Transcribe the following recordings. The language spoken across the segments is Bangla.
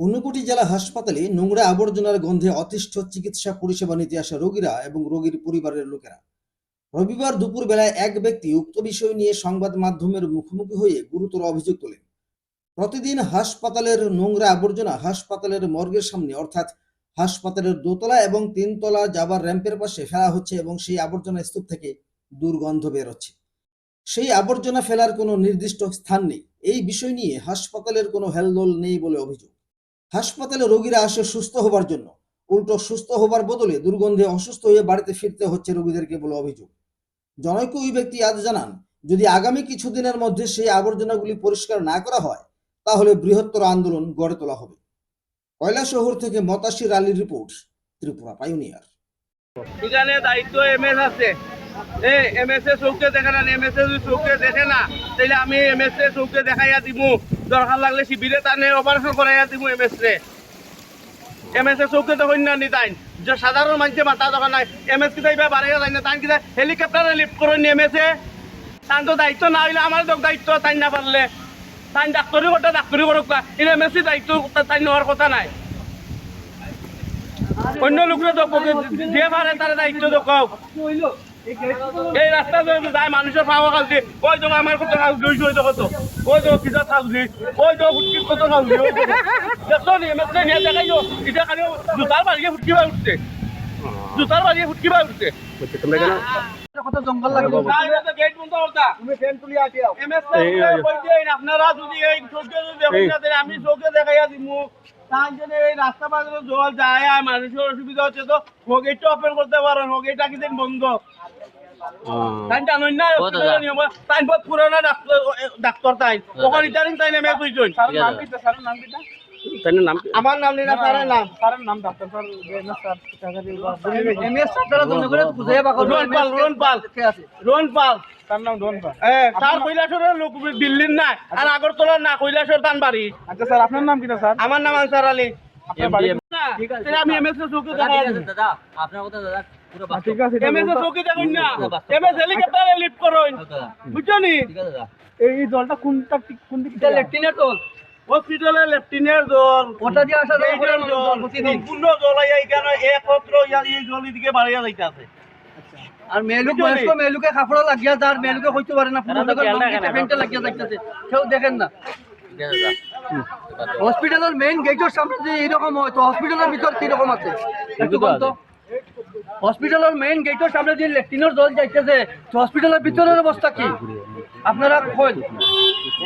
ঊনকোটি জেলা হাসপাতালে নোংরা আবর্জনার গন্ধে অতিষ্ঠ চিকিৎসা পরিষেবা নিতে আসা রোগীরা এবং রোগীর পরিবারের লোকেরা। রবিবার দুপুর বেলায় এক ব্যক্তি উক্ত বিষয় নিয়ে সংবাদ মাধ্যমের মুখোমুখি হয়ে গুরুতর অভিযোগ তোলেন। প্রতিদিন হাসপাতালের নোংরা আবর্জনা হাসপাতালের মর্গের সামনে, অর্থাৎ হাসপাতালের দোতলা এবং তিনতলা যাবার র্যাম্পের পাশে ফেলা হচ্ছে এবং সেই আবর্জনা স্তূপ থেকে দুর্গন্ধ বের হচ্ছে। সেই আবর্জনা ফেলার কোনো নির্দিষ্ট স্থান নেই। এই বিষয় নিয়ে হাসপাতালের কোনো হেলদোল নেই বলে অভিযোগ। হাসপাতালে রোগীরা আসে সুস্থ হবার জন্য। উল্টো সুস্থ হবার বদলে দুর্গন্ধে অসুস্থ হয়ে বাড়িতে ফিরতে হচ্ছে রোগীদেরকে বলে অভিযোগ। জনৈক ওই ব্যক্তি আজ জানান, যদি আগামী কিছুদিনের মধ্যে সেই আবর্জনাগুলি পরিষ্কার না করা হয়, তাহলে বৃহত্তর আন্দোলন গড়ে তোলা হবে। কয়লা শহর থেকে মতাশির আলীর রিপোর্ট, ত্রিপুরা পাইওনিয়ার। এখানে দায়িত্ব এম এস আছে। এ এম এস এ চৌকে দেখে না এম এস এ চৌকে দেখে না, তাহলে আমি এম এস এ চৌকে দেখাইয়া দিমু। দরকার লাগলে শিবিরে টানে অপারেশন করাইয়া দিমু এম এস রে। এম এস এ চৌকে দেখুন না নি তাইন। যে সাধারণ মানুষের মাথা দোকান নাই এম এস কিতা এবার বাড়াইয়া যায় না তাই কিতা হেলিকপ্টারে লিফ্ট করুন এম এস এ তান তো দায়িত্ব না হইলে আমার তো দায়িত্ব তাই না পারলে। তাই ডাক্তারি করতে, ডাক্তারি করুক এম এস সি দায়িত্ব তাই নেওয়ার কথা নাই। অন্য লোকরা তো যে পারে তার দায়িত্ব তো এই রাস্তা দিয়ে যায় মানুষের পাওয়া খালছি ওই তো আমার কত খালছি ওই তো কত ওই তো কিতা খালছি ওই তো ফুটকি কত খালছি দেখছ নি এমএসএ নিয়ে দেখাইও এটা খালি জুতার বাড়িয়ে ফুটকি বাই উঠছে জুতার বাড়িয়ে ফুটকি বাই উঠছে না, এটা তো gate বন্ধ করতা। MSA কে বই দিয়েন, আপনারা যদি এই আমি চোখে দেখাইয়া দিমু। তার জন্য এই রাস্তা পাশে জল যায় আর মানুষের অসুবিধা হচ্ছে তো গেটটা ওপেন করতে পারেন গেটটা কিদিন বন্ধ তাই না নেমে দুইজন আমার নাম নিনা স্যারের নাম। রোহন পাল রোহন পাল। রোহন পাল। এ, তার কৈলাসরের লোক দিল্লির না আর আগরতলার না কৈলাসর তান বাড়ি আচ্ছা স্যার আপনার নাম কিনা স্যার আমার নাম আনসার আলী। আপনার বাড়ি না, আমি এমএস দাদা আপনার কথা দাদা ঠিক আছে এটা এমএস চৌকি দেখুন না। এমএস হেলিকপ্টারে লিফট করুন। দাদা বুঝছ নি? ঠিক আছে দাদা। এই এই জলটা কোনটা কোন দিক থেকে লেফটিনের দল। হসপিটালে লেফটিনের দল। ওটা দিয়ে আসা যায় জল সম্পূর্ণ জল আইয়া এখানে একত্র ইয়া এই জল এদিকে বাড়িয়া যাইতে আর মেলুক বুঝলি? বয়স্ক মেলুকে কাপড় লাগিয়া যার মেলুকে হইতে পারে না পুরো লোকের লাগিয়া যাইতেছে। কেউ দেখেন না। হসপিটালের মেইন গেটের সামনে যে এরকম হয় তো হসপিটালের ভিতর কীরকম আছে? একটু বলতো হসপিটালের মেইন গেটের সামনে যে লেট্রিনের জল যাইতেছে। হসপিটালের ভিতরের অবস্থা কি? আপনারা কই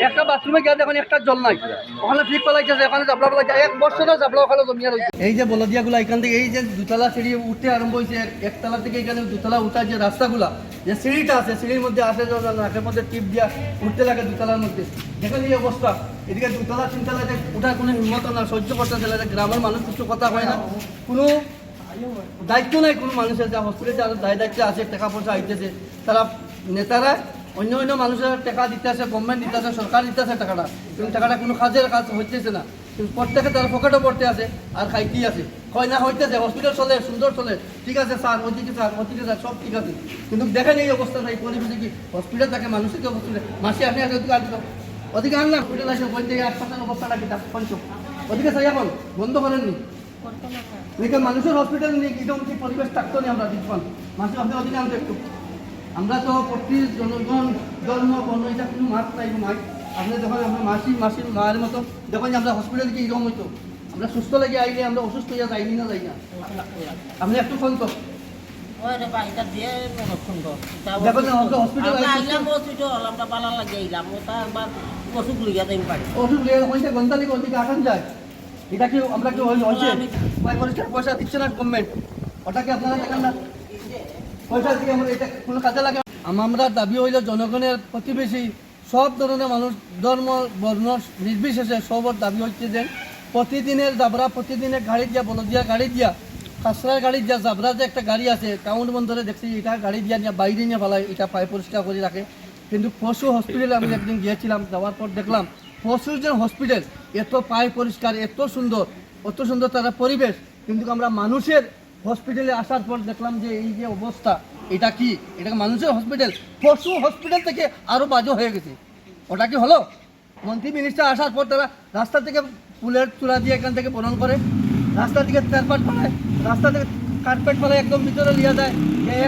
একটা বাথরুমে গিয়ে দেখুন একটা জল নাই। ওখানে ফিক পালাইতেছে, ওখানে জাবলা পালাইছে এক বছর জাবলা ওখানে জমিয়া রয়েছে এই যে বলদিয়াগুলো এখান থেকে এই যে দুতলা সিঁড়ি উঠতে আরম্ভ হয়েছে একতলা থেকে এখানে দুতলা উঠার যে রাস্তাগুলা, যে সিঁড়িটা আছে, সিঁড়ির মধ্যে আসে নাকের মধ্যে টিপ দিয়া উঠতে লাগে দুতলার মধ্যে। দেখেন এই অবস্থা। এদিকে দুতলা, তিনতলা যে উঠার কোনো হিম্মত না, সহ্য করতে গ্রামের মানুষ কিছু কথা হয় না। কোনো দায়িত্ব নাই, কোনো মানুষের যে হসপিটালে যারা দায় দায়িত্ব আছে টাকা পয়সা আইতেছে তারা নেতারা অন্য অন্য মানুষের টাকা দিতে দিতেছে গভর্নমেন্ট দিতে দিতেছে সরকার দিতে দিতেছে টাকাটা। কিন্তু টাকাটা কোনো কাজের কাজ হইতেছে না। কিন্তু প্রত্যেকে তারা পকেটও পড়তে আছে আর খাইতে আছে। হয় না হইতেছে হসপিটাল চলে সুন্দর চলে। ঠিক আছে স্যার ওদিকে স্যার ওদিকে স্যার সব ঠিক আছে। কিন্তু দেখেন এই অবস্থা এই পরিবেশে কি? হসপিটাল থাকে মানুষের কি অবস্থা মাসে আপনি আসলে ওদিকে আসলো ওদিকে আনলাম হসপিটাল আসে ওই থেকে হাসপাতালের অবস্থাটা কি পঞ্চ ওদিকে স্যার এখন বন্ধ করেননি এদিকে মানুষের হসপিটাল নিয়ে কীরকম কি পরিবেশ থাকতো না আমরা দেখবান মানুষ আপনি ওদিকে আনতে একটু আমরা তো প্রতি জনগণ ধর্ম বর্ণ এটা কোনো মাত নাই মাই আপনি যখন আমরা মাসি মাসির মায়ের মতো। যখন আমরা হসপিটাল গিয়ে এরকম হইতো? আমরা সুস্থ লাগে আইলে আমরা অসুস্থ হইয়া যাইনি না যাই না আপনি একটু ফোন তো। নিয়ে হইতে গন্তালি ওদিকে আসান যায়। এটা কি আমরা কি হয়েছে পরিষ্কার পয়সা দিচ্ছে না গভর্নমেন্ট ওটা কি আপনারা দেখেন না? পয়সা দিয়ে আমরা এটা কোনো কাজে লাগে? আমরা দাবি হইল জনগণের প্রতিবেশী সব ধরনের মানুষ ধর্ম বর্ণ নির্বিশেষে সবর দাবি হচ্ছে যে প্রতিদিনের জাবরা প্রতিদিনের গাড়ি দিয়া বলদিয়া গাড়ি দিয়া কাঁচরার গাড়ি দিয়া জাবরা যে একটা গাড়ি আছে কাউন্ট বন্দরে দেখছি এটা গাড়ি দিয়া নিয়ে বাইরে নিয়ে ফেলায় এটা পায়ে পরিষ্কার করে রাখে। কিন্তু পশু হসপিটালে আমি একদিন গিয়েছিলাম যাওয়ার পর দেখলাম পশুর যে হসপিটাল এত পায়ে পরিষ্কার, এত সুন্দর, অত সুন্দর তারা পরিবেশ। কিন্তু আমরা মানুষের হসপিটালে আসার পর দেখলাম যে এই যে অবস্থা, এটা কি? এটা মানুষের হসপিটাল পশু হসপিটাল থেকে আরও বাজে হয়ে গেছে। ওটা কি হলো? মন্ত্রী মিনিস্টার আসার পর তারা রাস্তা থেকে পুলের চূড়া দিয়ে এখান থেকে বরণ করে, রাস্তা থেকে তেরপাট ফেলায়, রাস্তা থেকে কার্পেট ফেলায় একদম ভিতরে নিয়ে যায়।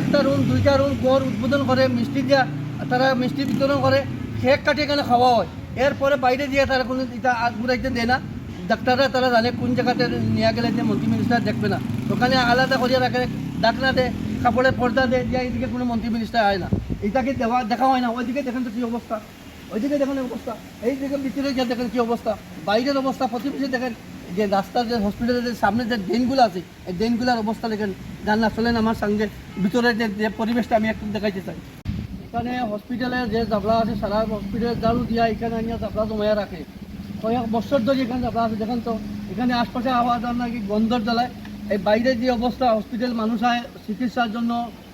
একটা রুম দুইটা রুম ঘর উদ্বোধন করে, মিষ্টি দিয়া, তারা মিষ্টি বিতরণ করে কেক কাটে এখানে খাওয়া হয়। এরপরে বাইরে দিয়ে তারা কোনো আগ ঘুরাইতে দেয় না। ডাক্তাররা তারা জানে কোন জায়গাতে নিয়ে গেলে যে মন্ত্রী মিনিস্টার দেখবে না। ওখানে আলাদা করিয়া রাখে, ডাকনা দেয় কাপড়ের পর্দা দেয় যে এইদিকে কোনো মন্ত্রী মিনিস্টার হয় না। এটাকে দেওয়া, দেখা হয় না। ওইদিকে দেখেন তো কী অবস্থা। ওইদিকে দেখেন অবস্থা। এইদিকে ভিতরে গিয়ে দেখেন কী অবস্থা। বাইরের অবস্থা, প্রতিবেশী দেখেন, যে রাস্তার যে হসপিটালের সামনে যে ড্রেনগুলো আছে, এই ড্রেনগুলোর অবস্থা দেখেন। জানা চলেন আমার সঙ্গে। ভিতরে যে পরিবেশটা আমি একটু দেখাইতে চাই। এখানে হসপিটালে যে জাবলা আছে, সারা হসপিটালে জারু দিয়া এখানে আনিয়া জাবলা জমাইয়া রাখে। কয়েক বছর ধরে এখানে জাবলা আছে, দেখেন তো। এখানে আশপাশে আওয়া যান নাকি গন্ধর জ্বালায়। এই বাইরে যে অবস্থা হসপিটাল মানুষ চিকিৎসার জন্য,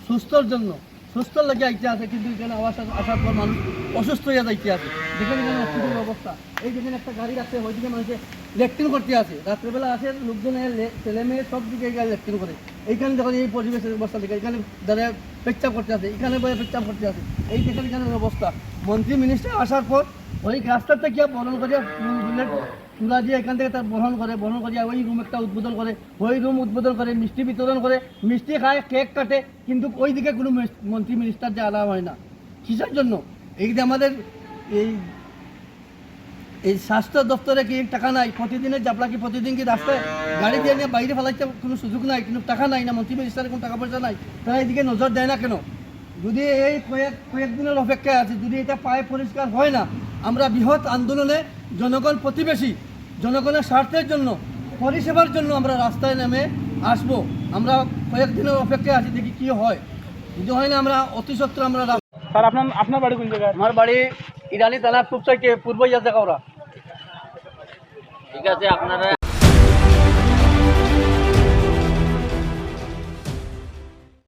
সুস্থর জন্য। সুস্থ লাগে আইতে আছে, কিন্তু এখানে আওয়াজ আসার পর মানুষ অসুস্থ হয়ে যাইতে আছে। দেখেন এখানে হসপিটালের অবস্থা। এই যেখানে একটা গাড়ি আছে, ওইদিকে মানুষে লেট্রিন করতে আছে রাত্রেবেলা আসে, লোকজন ছেলে মেয়ে সব দিকে লেট্রিন করে। এইখানে যখন এই পরিবেশের অবস্থা দেখে, এখানে দাঁড়িয়ে পেচ্চাপ করতে আছে এখানে বয়ে পেচ্চাপ করতে আছে এই দেখেন এখানে অবস্থা। মন্ত্রী মিনিস্টার আসার পর ওই রাস্তাতে গিয়ে বরণ করে তুলা দিয়ে এখান থেকে তার বহন করে, বহন করিয়া ওই রুম একটা উদ্বোধন করে, ওই রুম উদ্বোধন করে, মিষ্টি বিতরণ করে, মিষ্টি খায় কেক কাটে, কিন্তু ওই দিকে কোনো মন্ত্রী মিনিস্টার যে আনা হয় না। কিসের জন্য? এই যে আমাদের এই এই স্বাস্থ্য দপ্তরে কি টাকা নাই? প্রতিদিনের জাপলা কি প্রতিদিন কি রাস্তায় গাড়ি দিয়ে নিয়ে বাইরে ফেলাইতে কোনো সুযোগ নাই? কিন্তু টাকা নাই না? মন্ত্রী মিনিস্টারের কোনো টাকা পয়সা নাই? তারা এদিকে নজর দেয় না কেন? যদি এই কয়েক কয়েকদিনের অপেক্ষায় আছে, যদি এটা পায়ে পরিষ্কার হয় না, আমরা বৃহৎ আন্দোলনে জনগণ প্রতিবেশী জনগণের স্বার্থের জন্য পরিষেবার জন্য আমরা রাস্তায় নেমে আসব। আমরা কয়েকদিনের অপেক্ষায় আছি দেখি কি হয়। যদি হয় না আমরা অতি সত্ত্বে আমরা স্যার আপনার আপনার বাড়ি কোন জায়গায়? আমার বাড়ি ইরানি থানার পূব সাইডে পূর্ব ইয়াদা ঠিক আছে আপনারা